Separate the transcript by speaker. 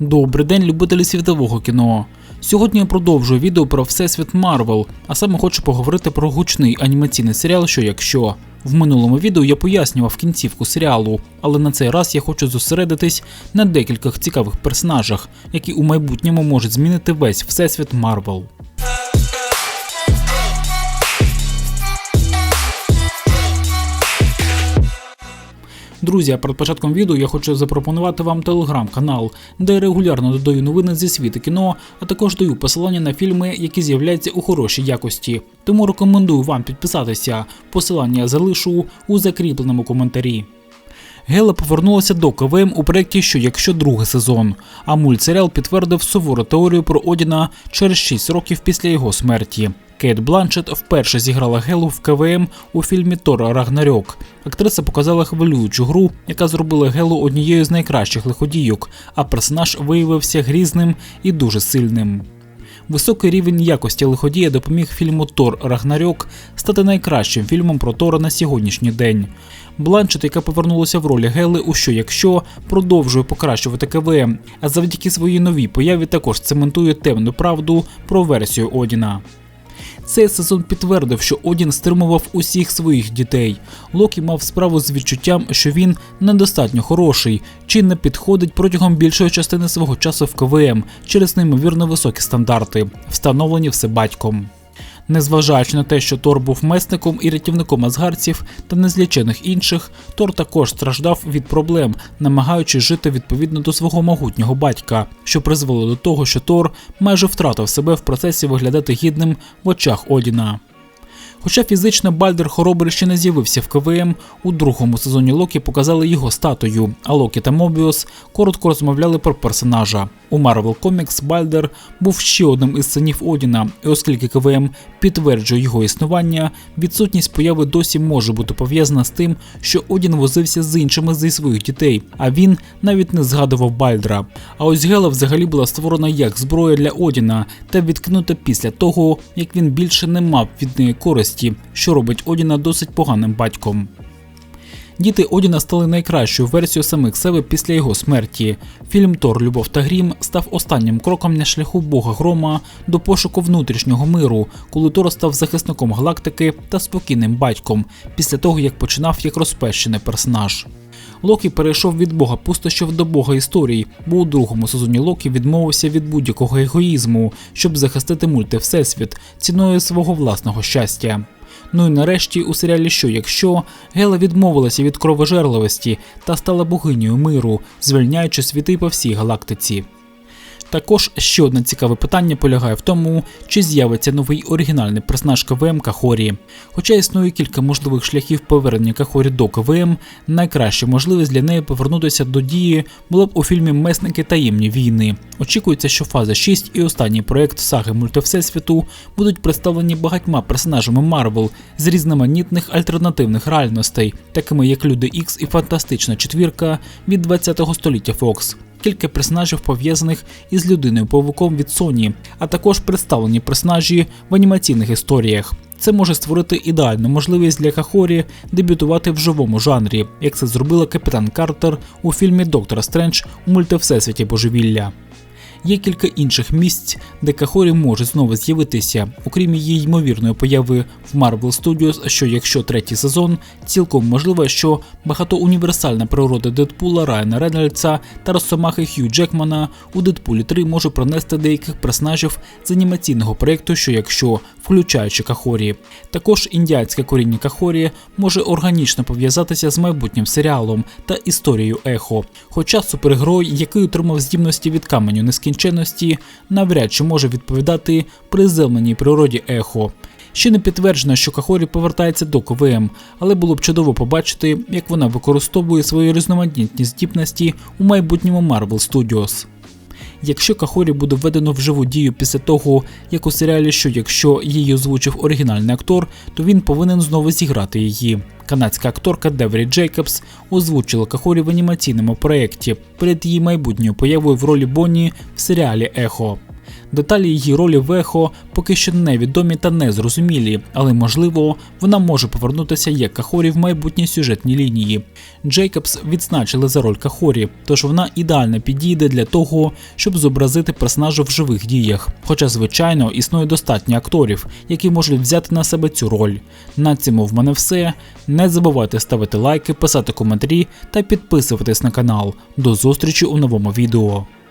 Speaker 1: Добрий день, любителі світового кіно. Сьогодні я продовжую відео про всесвіт Марвел, а саме хочу поговорити про гучний анімаційний серіал, що якщо. В минулому відео я пояснював кінцівку серіалу, але на цей раз я хочу зосередитись на декількох цікавих персонажах, які у майбутньому можуть змінити весь всесвіт Марвел. Друзі, а перед початком відео я хочу запропонувати вам телеграм-канал, де я регулярно додаю новини зі світу кіно, а також даю посилання на фільми, які з'являються у хорошій якості. Тому рекомендую вам підписатися. Посилання я залишу у закріпленому коментарі. Гела повернулася до КВМ у проєкті що якщо другий сезон, а мультсеріал підтвердив сувору теорію про Одіна через 6 років після його смерті. Кейт Бланшет вперше зіграла Гелу в КВМ у фільмі Тора Рагнарьок. Актриса показала хвилюючу гру, яка зробила Гелу однією з найкращих лиходійок, а персонаж виявився грізним і дуже сильним. Високий рівень якості лиходія допоміг фільму Тор Рагнарьок стати найкращим фільмом про Тора на сьогоднішній день. Бланчет, яка повернулася в ролі Гели у що якщо продовжує покращувати КВМ, а завдяки своїй новій появі також цементує темну правду про версію Одіна. Цей сезон підтвердив, що Одін стримував усіх своїх дітей. Локі мав справу з відчуттям, що він недостатньо хороший, чи не підходить протягом більшої частини свого часу в КВМ через неймовірно високі стандарти, встановлені все батьком. Незважаючи на те, що Тор був месником і рятівником азгарців та незлічених інших, Тор також страждав від проблем, намагаючись жити відповідно до свого могутнього батька, що призвело до того, що Тор майже втратив себе в процесі виглядати гідним в очах Одіна. Хоча фізично Бальдер Хоробрий ще не з'явився в КВМ, у другому сезоні Локі показали його статую, а Локі та Мобіус коротко розмовляли про персонажа. У Marvel Comics Бальдер був ще одним із синів Одіна, і оскільки КВМ підтверджує його існування, відсутність появи досі може бути пов'язана з тим, що Одін возився з іншими зі своїх дітей, а він навіть не згадував Бальдра. А ось Гела взагалі була створена як зброя для Одіна та відкинута після того, як він більше не мав від неї користі, що робить Одіна досить поганим батьком. Діти Одіна стали найкращою версією самих себе після його смерті. Фільм Тор Любов та Грім став останнім кроком на шляху Бога Грома до пошуку внутрішнього миру, коли Тор став захисником галактики та спокійним батьком, після того як починав як розпещений персонаж. Локі перейшов від бога пустощів до бога історій, бо у другому сезоні Локі відмовився від будь-якого егоїзму, щоб захистити мульти Всесвіт ціною свого власного щастя. Ну і нарешті у серіалі Що якщо Гела відмовилася від кровожерливості та стала богинею миру, звільняючи світи по всій галактиці. Також ще одне цікаве питання полягає в тому, чи з'явиться новий оригінальний персонаж КВМ Кахорі. Хоча існує кілька можливих шляхів повернення Кахорі до КВМ, найкраща можливість для неї повернутися до дії була б у фільмі Месники таємні війни. Очікується, що фаза 6 і останній проект саги мультивсесвіту будуть представлені багатьма персонажами Марвел з різноманітних альтернативних реальностей, такими як Люди Ікс і Фантастична четвірка від 20-го століття Фокс кілька персонажів пов'язаних із людиною павуком від Sony, а також представлені персонажі в анімаційних історіях. Це може створити ідеальну можливість для Кахорі дебютувати в живому жанрі, як це зробила капітан Картер у фільмі Доктора Стрендж у мультивсесвіті Божевілля. Є кілька інших місць, де Кахорі може знову з'явитися, окрім її ймовірної появи в Marvel Studios, що якщо третій сезон, цілком можливо, що багатоуніверсальна природа Дедпула Райана Рейнольдса та Росомахи Хью Джекмана у Дедпулі 3 може пронести деяких персонажів з анімаційного проєкту, що якщо включаючи Кахорі. Також індіанське коріння Кахорі може органічно пов'язатися з майбутнім серіалом та історією Ехо. Хоча супергерой, який отримав здібності від каменю нескінченності, навряд чи може відповідати приземленій природі Ехо. Ще не підтверджено, що Кахорі повертається до КВМ, але було б чудово побачити, як вона використовує свої різноманітні здібності у майбутньому Marvel Studios. Якщо Кахорі буде введено в живу дію після того, як у серіалі, що якщо її озвучив оригінальний актор, то він повинен знову зіграти її. Канадська акторка Деврі Джейкобс озвучила Кахорі в анімаційному проєкті перед її майбутньою появою в ролі Бонні в серіалі Ехо. Деталі її ролі в ехо поки що невідомі та незрозумілі, але можливо вона може повернутися як Кахорі в майбутній сюжетній лінії. Джейкобс відзначили за роль Кахорі, тож вона ідеально підійде для того, щоб зобразити персонажа в живих діях. Хоча, звичайно, існує достатньо акторів, які можуть взяти на себе цю роль. На цьому в мене все. Не забувайте ставити лайки, писати коментарі та підписуватись на канал. До зустрічі у новому відео.